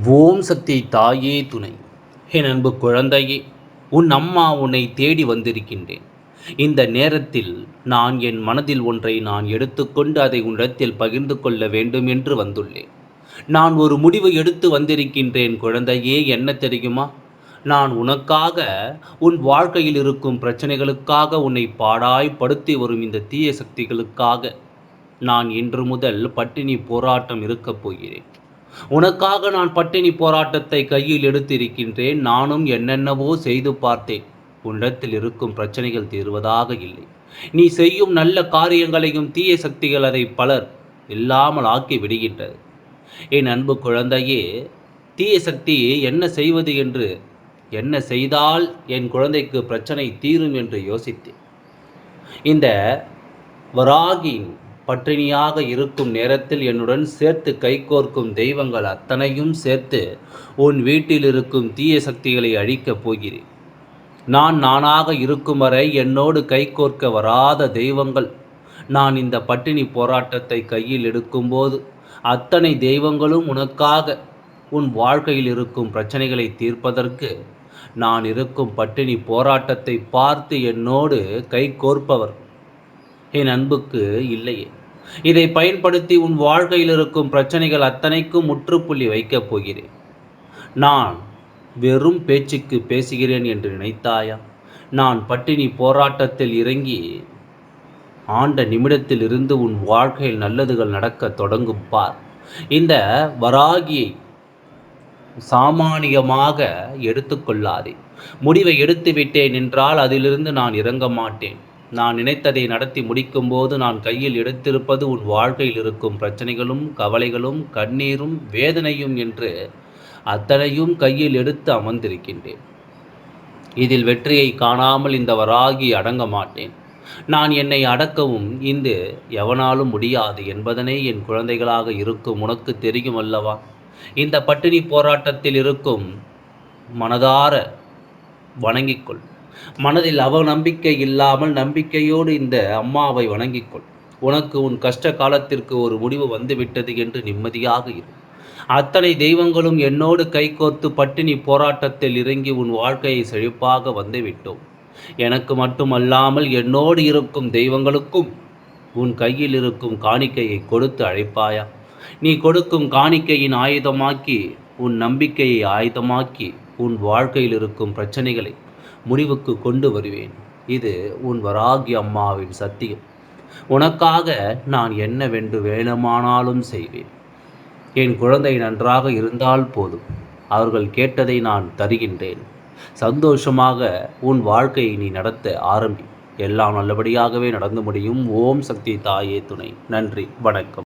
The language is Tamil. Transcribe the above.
ஓம் சக்தி தாயே துணை. என் அன்பு குழந்தையே உன் அம்மா உன்னை தேடி வந்திருக்கின்றேன். இந்த நேரத்தில் நான் என் மனதில் ஒன்றை நான் எடுத்துக்கொண்டு அதை உன்னிடத்தில் பகிர்ந்து கொள்ள வேண்டும் என்று வந்துள்ளேன். நான் ஒரு முடிவு எடுத்து வந்திருக்கின்றேன் குழந்தையே என்ன தெரியுமா? நான் உனக்காக உன் வாழ்க்கையில் இருக்கும் பிரச்சனைகளுக்காக உன்னை பாடாய்படுத்தி வரும் இந்த தீய சக்திகளுக்காக நான் இன்று முதல் பட்டினி போராட்டம் இருக்கப் போகிறேன். உனக்காக நான் பட்டினி போராட்டத்தை கையில் எடுத்திருக்கின்றேன். நானும் என்னென்னவோ செய்து பார்த்தேன். உன்னிடத்தில் இருக்கும் பிரச்சனைகள் தீர்வதாக இல்லை. நீ செய்யும் நல்ல காரியங்களையும் தீய சக்திகள் அதை பலர் இல்லாமல் ஆக்கி விடுகின்றது. என் அன்பு குழந்தையே தீய சக்தி என்ன செய்வது என்று என்ன செய்தால் என் குழந்தைக்கு பிரச்சனை தீரும் என்று யோசித்தேன். இந்த வராகின் பட்டினியாக இருக்கும் நேரத்தில் என்னுடன் சேர்த்து கைகோர்க்கும் தெய்வங்கள் அத்தனையும் சேர்த்து உன் வீட்டில் இருக்கும் தீய சக்திகளை அழிக்கப் போகிறேன். நான் நானாக இருக்கும் வரை என்னோடு கைகோர்க்க வராத தெய்வங்கள். நான் இந்த பட்டினி போராட்டத்தை கையில் எடுக்கும்போது அத்தனை தெய்வங்களும் உனக்காக உன் வாழ்க்கையில் இருக்கும் பிரச்சனைகளை தீர்ப்பதற்கு நான் இருக்கும் பட்டினி போராட்டத்தை பார்த்து என்னோடு கைகோர்ப்பவர் என் அன்புக்கு இல்லையே. இதை பயன்படுத்தி உன் வாழ்க்கையில் இருக்கும் பிரச்சனைகள் அத்தனைக்கும் முற்றுப்புள்ளி வைக்கப் போகிறேன். நான் வெறும் பேச்சுக்கு பேசுகிறேன் என்று நினைத்தாயா? நான் பட்டினி போராட்டத்தில் இறங்கி ஆண்ட நிமிடத்தில் இருந்து உன் வாழ்க்கையில் நல்லதுகள் நடக்க தொடங்கும் பார். இந்த வராகியை சாமானியமாக எடுத்துக்கொள்ளாதே முடிவை எடுத்து விட்டேன் என்றால் அதிலிருந்து நான் இறங்க மாட்டேன். நான் நினைத்ததை நடத்தி முடிக்கும்போது நான் கையில் எடுத்திருப்பது உன் வாழ்க்கையில் இருக்கும் பிரச்சனைகளும் கவலைகளும் கண்ணீரும் வேதனையும் என்று அத்தனையும் கையில் எடுத்து அமர்ந்திருக்கின்றேன். இதில் வெற்றியை காணாமல் இந்த வராகி அடங்க மாட்டேன். நான் என்னை அடக்கவும் இந்து எவனாலும் முடியாது என்பதனை என் குழந்தைகளாக இருக்கும் உனக்கு தெரியும் அல்லவா? இந்த பட்டினி போராட்டத்தில் இருக்கும் மனதார வணங்கிக்கொள் மனதில் அவ நம்பிக்கை இல்லாமல் நம்பிக்கையோடு இந்த அம்மாவை வணங்கிக்கொள். உனக்கு உன் கஷ்ட காலத்திற்கு ஒரு முடிவு வந்துவிட்டது என்று நிம்மதியாக இரு. அத்தனை தெய்வங்களும் என்னோடு கைகோர்த்து பட்டினி போராட்டத்தில் இறங்கி உன் வாழ்க்கையை செழிப்பாக வந்துவிட்டோம். எனக்கு மட்டுமல்லாமல் என்னோடு இருக்கும் தெய்வங்களுக்கும் உன் கையில் இருக்கும் காணிக்கையை கொடுத்து அழைப்பாயா? நீ கொடுக்கும் காணிக்கையின் ஆயுதமாக்கி உன் நம்பிக்கையை ஆயுதமாக்கி உன் வாழ்க்கையில் இருக்கும் பிரச்சனைகளை முடிவுக்கு கொண்டு வருவேன். இது உன் வராகி அம்மாவின் சத்தியம். உனக்காக நான் என்னவென்று வேணுமானாலும் செய்வேன். என் குழந்தை நன்றாக இருந்தால் போதும். அவர்கள் கேட்டதை நான் தருகின்றேன். சந்தோஷமாக உன் வாழ்க்கையை நீ நடத்த ஆரம்பி. எல்லாம் நல்லபடியாகவே நடந்து முடியும். ஓம் சக்தி தாயே துணை. நன்றி. வணக்கம்.